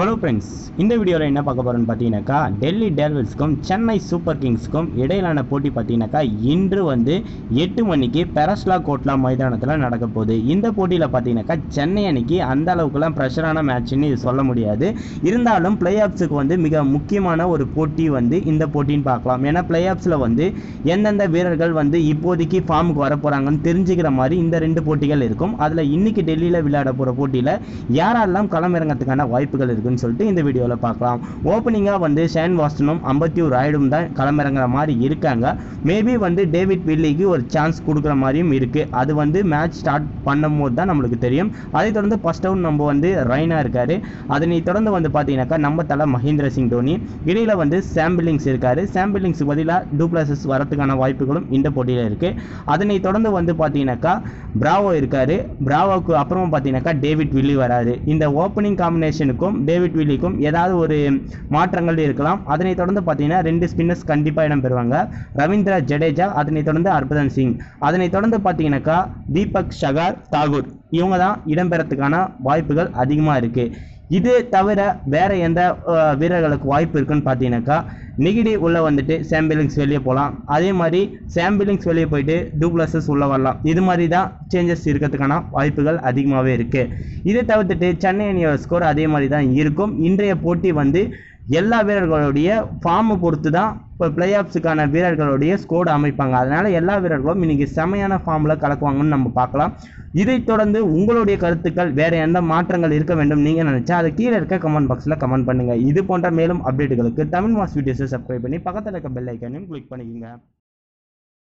Hello friends இந்த வீடியோவில் என்ன பார்க்க போகிறோன்னு பார்த்தீங்கன்னாக்கா டெல்லி டேர்வில்ஸ்க்கும் சென்னை சூப்பர் கிங்ஸ்க்கும் இடையிலான போட்டி பார்த்தீங்கன்னாக்கா இன்று வந்து எட்டு மணிக்கு பெரஸ்லா கோட்லா மைதானத்தில் நடக்க போகுது. இந்த போட்டியில் பார்த்தீங்கன்னாக்கா சென்னை அணிக்கு அந்த அளவுக்குலாம் ப்ரெஷரான மேட்ச்னு இது சொல்ல முடியாது. இருந்தாலும் பிளே ஆஃப்ஸுக்கு வந்து மிக முக்கியமான ஒரு போட்டி வந்து இந்த போட்டின்னு பார்க்கலாம். ஏன்னா பிளே ஆஃப்ஸில் வந்து எந்தெந்த வீரர்கள் வந்து இப்போதைக்கு ஃபார்முக்கு வர போகிறாங்கன்னு தெரிஞ்சுக்கிற மாதிரி இந்த ரெண்டு போட்டிகள் இருக்கும். அதில் இன்னைக்கு டெல்லியில் விளையாட போகிற போட்டியில் யாரெல்லாம் களமிறங்கிறதுக்கான வாய்ப்புகள் இருக்குது இருக்குன்னு சொல்லிட்டு இந்த வீடியோவில் பார்க்கலாம். ஓப்பனிங்காக வந்து ஷேன் வாஸ்டனும் அம்பத்தியூர் ராய்டும் தான் களமிறங்குற மாதிரி இருக்காங்க. மேபி வந்து டேவிட் வில்லிக்கு ஒரு சான்ஸ் கொடுக்குற மாதிரியும் இருக்குது அது வந்து மேட்ச் ஸ்டார்ட் பண்ணும்போது தான் நம்மளுக்கு தெரியும். அதை தொடர்ந்து ஃபர்ஸ்ட் டவுன் நம்ம வந்து ரைனா இருக்காரு. அதனை தொடர்ந்து வந்து பார்த்தீங்கன்னாக்கா நம்ம தலை மகேந்திர சிங் தோனி. இடையில வந்து சாம்பிளிங்ஸ் இருக்காரு. சாம்பிளிங்ஸுக்கு பதிலாக டூப்ளசஸ் வரதுக்கான வாய்ப்புகளும் இந்த போட்டியில் இருக்குது அதனை தொடர்ந்து வந்து பார்த்தீங்கன்னாக்கா பிராவோ இருக்காரு. பிராவோக்கு அப்புறமா பார்த்தீங்கன்னாக்கா டேவிட் வில்லி வராரு. இந்த ஓப்பனிங் காம்பினேஷனுக்கும் டேவிட் வில்லிக்கும் ஏதாவது ஒரு மாற்றங்கள் இருக்கலாம். அதனை தொடர்ந்து பார்த்தீங்கன்னா ரெண்டு ஸ்பின்னர்ஸ் கண்டிப்பாக இடம் பெறுவாங்க. ரவீந்திர ஜடேஜா அதனை தொடர்ந்து ஹர்பதன் சிங். அதனை தொடர்ந்து பார்த்தீங்கன்னாக்கா தீபக் ஷகார் தாகூர். இவங்க தான் இடம்பெறத்துக்கான வாய்ப்புகள் அதிகமாக இருக்குது இது தவிர வேறு எந்த வீரர்களுக்கு வாய்ப்பு இருக்குன்னு பார்த்தீங்கன்னாக்கா நெகிடி உள்ளே வந்துட்டு சாம்பிளிங்ஸ் வெளியே போகலாம் அதே மாதிரி சாம்பிளிங்ஸ் வெளியே போயிட்டு டூப்ளஸஸ் உள்ளே வரலாம். இது மாதிரி தான் சேஞ்சஸ் இருக்கிறதுக்கான வாய்ப்புகள் அதிகமாகவே இருக்குது இதை தவிர்த்துட்டு சென்னை அணியோட ஸ்கோர் அதே மாதிரி தான் இருக்கும். இன்றைய போட்டி வந்து எல்லா வீரர்களுடைய ஃபார்மை பொறுத்து தான் இப்போ பிளே ஆஃப்ஸுக்கான வீரர்களுடைய ஸ்கோடு அமைப்பாங்க. அதனால் எல்லா வீரர்களும் இன்னைக்கு செமையான ஃபார்மில் கலக்குவாங்கன்னு நம்ம பார்க்கலாம். இதைத் தொடர்ந்து உங்களுடைய கருத்துக்கள் வேறு எந்த மாற்றங்கள் இருக்க வேண்டும் நீங்கள் நினச்சா அதை கீழே இருக்க கமெண்ட் பாக்ஸில் கமெண்ட் பண்ணுங்கள் இது போன்ற மேலும் அப்டேட்டுகளுக்கு தமிழ் மாஸ் வீடியோஸை சப்ஸ்கிரைப் பண்ணி பக்கத்தில் இருக்க பெல் ஐக்கானையும் கிளிக் பண்ணிக்கோங்க.